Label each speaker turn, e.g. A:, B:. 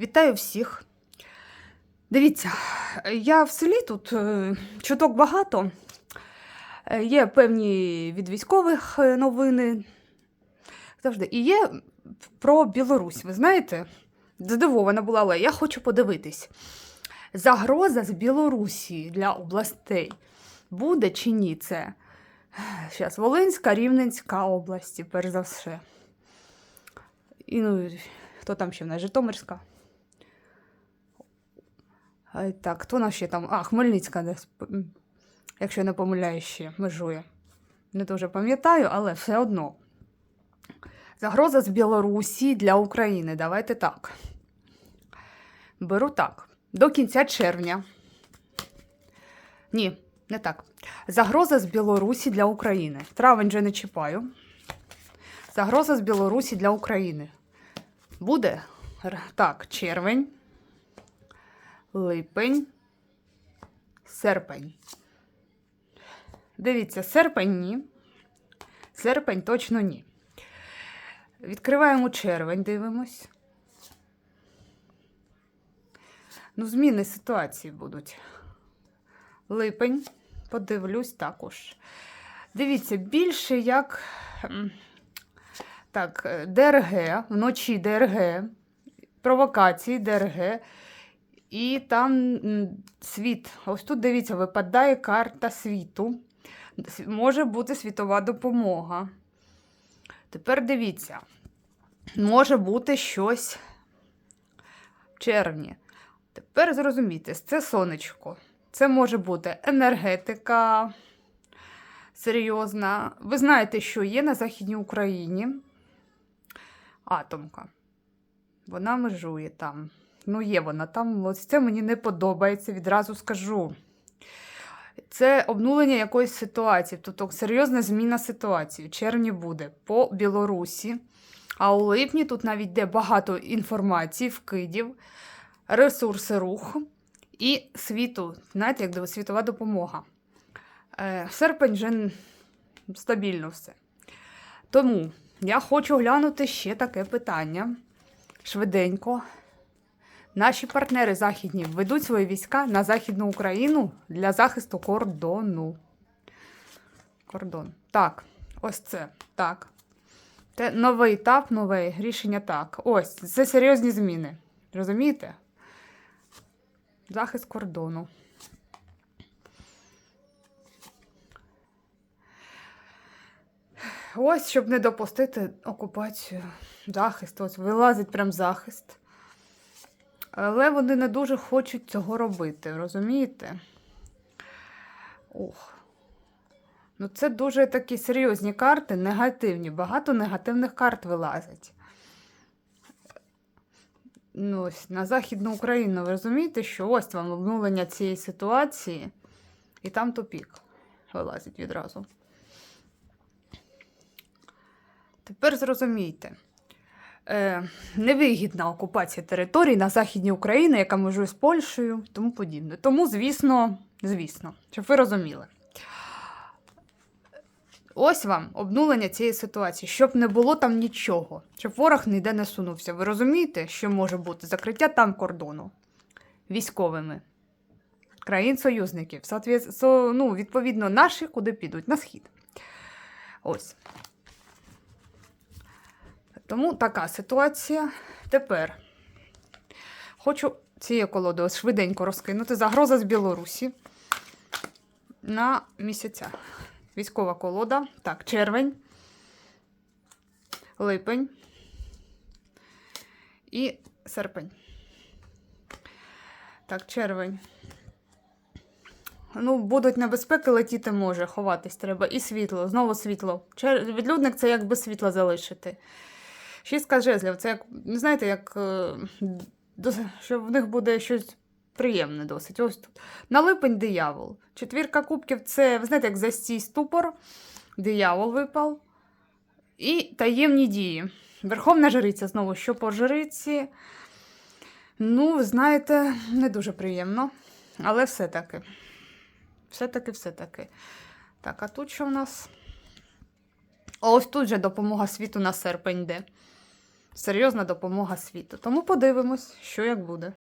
A: Вітаю всіх. Дивіться, я в селі тут е, чуток багато. Е, Є певні від військових е, новини. Завжди. І є про Білорусь. Ви знаєте, здивована була, але я хочу подивитись. Загроза з Білорусі для областей буде чи ні? Це зараз Волинська, Рівненська області, перш за все. І ну, хто там ще в нас? Житомирська. А, Так, хто нас ще там? А, Хмельницька десь, якщо я не помиляю, ще межує. Не дуже пам'ятаю, але все одно. Загроза з Білорусі для України. Давайте так. Беру так. До кінця червня. Ні, не так. Загроза з Білорусі для України. Травень вже не чіпаю. Загроза з Білорусі для України. Буде так, червень, липень, серпень. Дивіться, серпень ні. Серпень точно ні. Відкриваємо червень, дивимось. Ну, зміни ситуації будуть. Липень, подивлюсь також. Дивіться, більше як. Так, е, ДРГ, вночі ДРГ, провокації ДРГ. І там світ. Ось тут дивіться, випадає карта світу. Може бути світова допомога. Тепер дивіться, може бути щось в червні. Тепер зрозумійте, це сонечко. Це може бути енергетика серйозна. Ви знаєте, що є на Західній Україні атомка. Вона межує там. Ну, є вона там. Ось це мені не подобається, відразу скажу. Це обнулення якоїсь ситуації, тобто серйозна зміна ситуації. В червні буде по Білорусі. А у липні тут навіть йде багато інформації, вкидів, ресурси рух і світу. Знаєте, як світова допомога. Е, серпень вже стабільно все. Тому я хочу глянути ще таке питання. Швиденько. Наші партнери західні ведуть свої війська на Західну Україну для захисту кордону. Кордон. Так, ось це. Так. Це новий етап, нове рішення так. Ось, це серйозні зміни. Розумієте? Захист кордону. Ось, щоб не допустити окупацію. Захист. Ось вилазить прям захист. Але вони не дуже хочуть цього робити, розумієте? Ох. Ну, це дуже такі серйозні карти, негативні. Багато негативних карт вилазить. Ну, ось на Західну Україну, ви розумієте, що ось вам обнулення цієї ситуації, і там тупік вилазить відразу. Тепер зрозумійте. Е, невигідна окупація територій на Західній Україні, яка межує з Польщею і тому подібне. Тому, звісно, звісно, щоб ви розуміли. Ось вам обнулення цієї ситуації, щоб не було там нічого, щоб ворог ніде не сунувся. Ви розумієте, що може бути закриття там кордону військовими країн-союзників. Ну, відповідно, наші куди підуть? На схід. Ось. Тому така ситуація. Тепер хочу цією колодою швиденько розкинути загроза з Білорусі на місяця. Військова колода. Так, червень, липень і серпень. Так, червень. Ну, будуть небезпеки, летіти може, ховатись треба. І світло, знову світло. Відлюдник це як без світла залишити. Шістка жезлів, це як, знаєте, як е, що в них буде щось приємне досить. Ось тут. На липень диявол. Четвірка кубків це, ви знаєте, як застій ступор, диявол випав. І таємні дії. Верховна жриця, знову, що по жриці. Ну, знаєте, не дуже приємно. Але все-таки. Все-таки, все-таки. Так, а тут що в нас? Ось тут же допомога світу на серпень йде. Серйозна допомога світу. Тому подивимось, що як буде.